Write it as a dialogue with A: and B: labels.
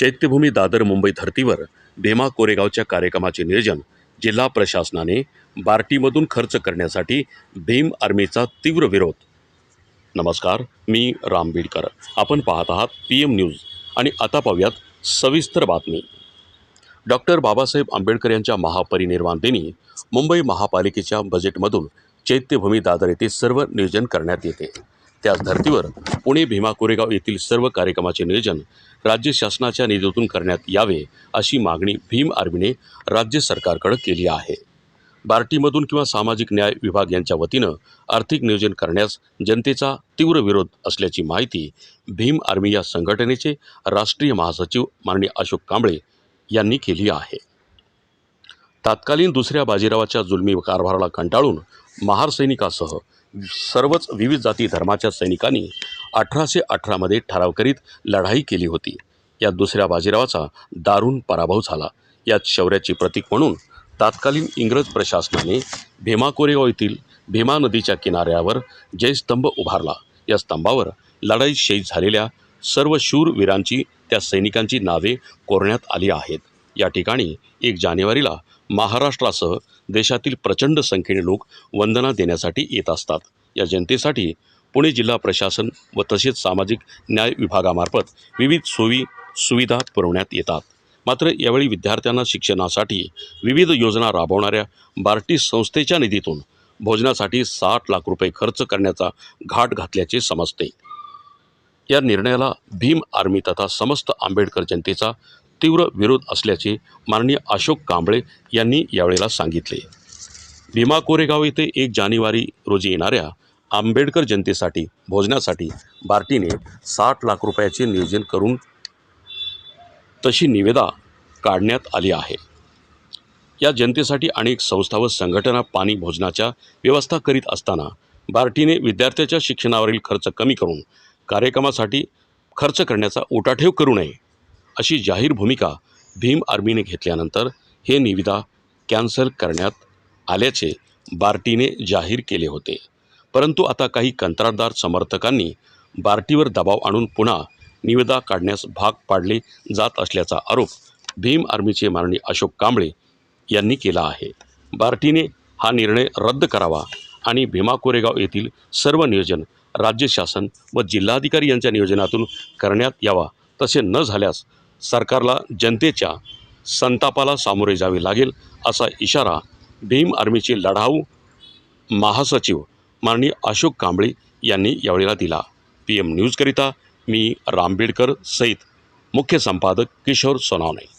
A: चैत्यभूमी दादर मुंबई धर्तीवर भीमा कोरेगावच्या कार्यक्रमाचे नियोजन जिल्हा प्रशासनाने बार्टीमधून खर्च करण्यासाठी भीम आर्मीचा तीव्र विरोध. नमस्कार मी राम बीडकर आपण पाहत आहात पी एम न्यूज आणि आता पाहूयात सविस्तर बातमी. डॉक्टर बाबासाहेब आंबेडकर यांच्या महापरिनिर्वाण दिनी मुंबई महापालिकेच्या बजेटमधून चैत्यभूमी दादर येथे सर्व नियोजन करण्यात येते. त्याच धर्तीवर पुणे भीमा कोरेगाव येथील सर्व कार्यक्रमाचे नियोजन राज्य शासनाच्या निधीतून करण्यात यावे अशी मागणी भीम आर्मीने राज्य सरकारकडे केली आहे. बार्टीमधून किंवा सामाजिक न्याय विभाग यांच्या वतीनं आर्थिक नियोजन करण्यास जनतेचा तीव्र विरोध असल्याची माहिती भीम आर्मी या संघटनेचे राष्ट्रीय महासचिव माननीय अशोक कांबळे यांनी केली आहे. तात्कालीन दुसऱ्या बाजीरावाच्या जुलमी कारभाराला कंटाळून महार सैनिकासह सर्वच विविध जाती धर्माच्या सैनिकांनी अठराशे अठरामध्ये ठराव करीत लढाई केली होती. या दुसऱ्या बाजीरावाचा दारुण पराभव झाला. यात शौर्याची प्रतीक म्हणून तात्कालीन इंग्रज प्रशासनाने भीमा कोरेगाव येथील भीमा नदीच्या किनाऱ्यावर जयस्तंभ उभारला. या स्तंभावर लढाईत शहीद झालेल्या सर्व शूर वीरांची त्या सैनिकांची नावे कोरण्यात आली आहेत. या ठिकाणी एक जानेवारीला महाराष्ट्रासह देशातील प्रचंड संख्येने लोक वंदना देण्यासाठी येत असतात. या जनतेसाठी पुणे जिल्हा प्रशासन व तसेच सामाजिक न्याय विभागामार्फत विविध सोयी सुविधा पुरवण्यात येतात. मात्र यावेळी विद्यार्थ्यांना शिक्षणासाठी विविध योजना राबवणाऱ्या बार्टी संस्थेच्या निधीतून भोजनासाठी साठ लाख रुपये खर्च करण्याचा घाट घातल्याचे समजते. या निर्णयाला भीम आर्मी तथा समस्त आंबेडकर जनतेचा तीव्र विरोध असल्याचे माननीय अशोक कांबळे यांनी यावेळेला सांगितले. भीमा कोरेगाव येथे एक जानेवारी रोजी येणाऱ्या आंबेडकर जनतेसाठी भोजनासाठी बार्टीने साठ लाख रुपयाचे नियोजन करून तशी निवेदा काढण्यात आली आहे. या जनतेसाठी अनेक संस्था व संघटना पाणी भोजनाच्या व्यवस्था करीत असताना बार्टीने विद्यार्थ्याच्या शिक्षणावरील खर्च कमी करून कार्यक्रमासाठी खर्च करण्याचा उटाठेव करू नये. अशी जाहीर भूमिका भीम आर्मीने घेतल्यानंतर हे निविदा कॅन्सल करण्यात आल्याचे बार्टीने जाहीर केले होते. परंतु आता काही कंत्राटदार समर्थकांनी बार्टीवर दबाव आणून पुन्हा निविदा काढण्यास भाग पाडले जात असल्याचा आरोप भीम आर्मीचे माननीय अशोक कांबळे यांनी केला आहे. बार्टीने हा निर्णय रद्द करावा आणि भीमा कोरेगाव येथील सर्व नियोजन राज्य शासन व जिल्हाधिकारी यांच्या नियोजनातून करण्यात यावा तसे न झाल्यास सरकारला जनतेच्या संतापाला सामोरे जावे लागेल असा इशारा भीम आर्मीचे लढाऊ महासचिव माननीय अशोक कांबळे यांनी यावेळेला दिला. पी एम न्यूजकरिता मी रामबेडकर सहित मुख्य संपादक किशोर सोनावणे.